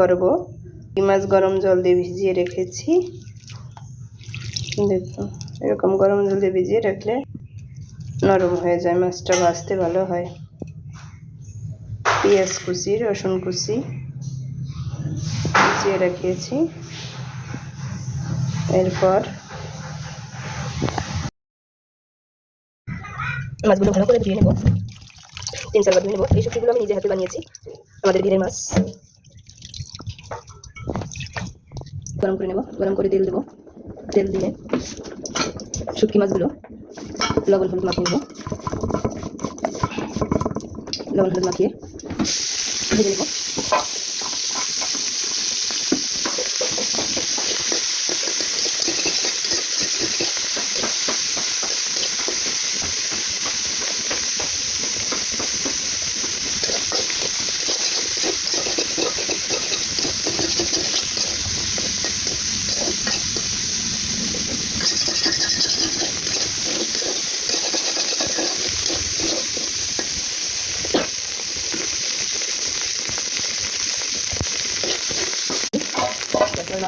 করব এই মাছ গরম জল দিয়ে ভিজিয়ে রেখেছি। দেখুন, এরকম গরম জল দিয়ে ভিজিয়ে রাখলে নরম হয়ে যায়, মাছটা ভাজতে ভালো হয়। পেঁয়াজ কুচি, রসুন কুচি ভিজিয়ে রাখিয়েছি। এরপর মাছগুলো ভালো করে ধুয়ে নেব। তিন চারবার ধুয়ে নেব। এই সবজিগুলো আমি নিজে হাতে বানিয়েছি, আমাদের ঘিরের মাছ। গরম করে নেব, গরম করে তেল দেবো। তেল দিয়ে শুটকি মাছগুলো, লবণ হলুদ মাখিয়ে নেব। লবণ হলুদ মাখিয়ে ভেজে নেব।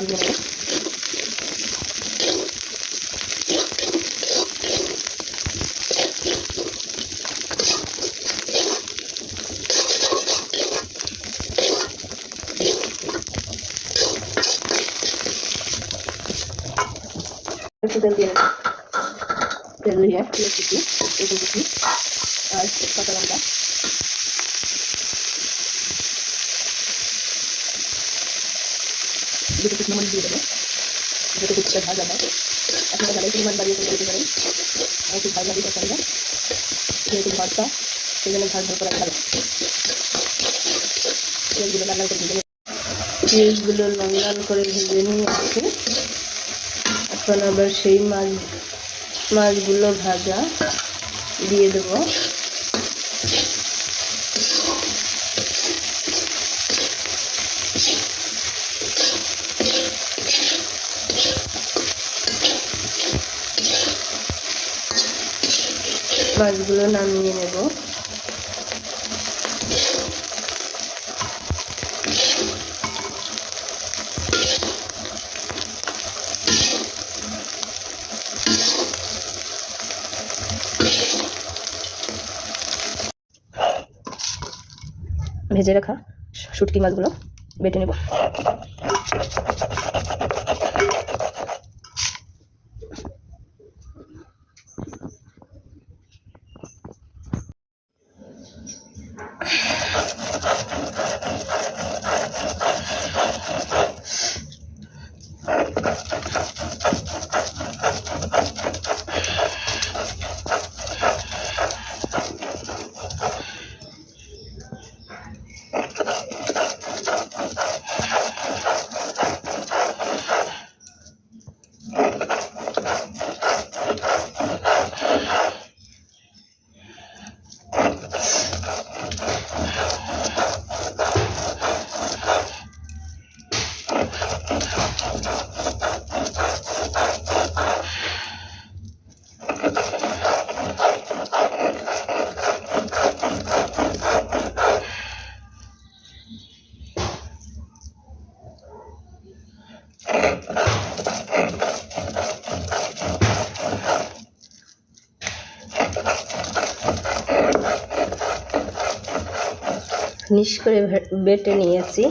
তারপর নামিয়ে নেব একটু তেল দিয়ে নেব তেল দিয়ে পেঁয়াজ কুচি রসুন কুচি আর কাঁচা লঙ্কা দুটো শুকনো মরিচ দিয়ে দেবো। দুটো কুচটা ভাজা হয় আপনারা যারা পরিমাণ বাড়িয়ে করে দিতে পারেন আমি একটু ভাজা দিতে পারি না যেহেতু ভর্তা সেই জন্য ঝাল করে ভালো পেঁয়াজগুলো লাল করে ভেজে পেঁয়াজগুলো লাল লাল করে ভেজে নিয়ে আসছে এখন আবার সেই মাছ, মাছগুলো ভাজা দিয়ে দেবো। মাছগুলো নামিয়ে নেব। ভেজে রাখা শুটকি মাছগুলো বেটে নেব। নিশ করে বেটে নিয়েছি।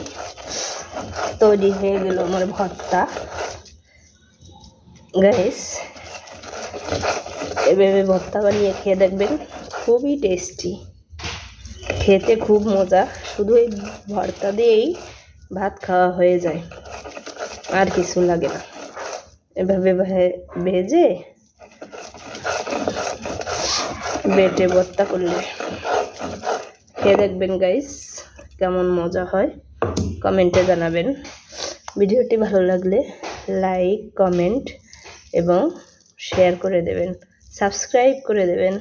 তৈরি হয়ে গেল আমার ভর্তা। গাইস এভাবে ভর্তা বানিয়ে খেয়ে দেখবেন, খুবই টেস্টি খেতে খুব মজা, শুধু এই ভর্তা দিয়েই ভাত খাওয়া হয়ে যায়। আর কিছু লাগে না। এভাবে ভেজে বেটে ভর্তা করলে। খেয়ে দেখবেন গাইস কেমন মজা হয়, কমেন্টে জানাবেন। ভিডিওটি ভালো লাগলে লাইক, কমেন্ট এবং শেয়ার করে দেবেন। সাবস্ক্রাইব করে দেবেন।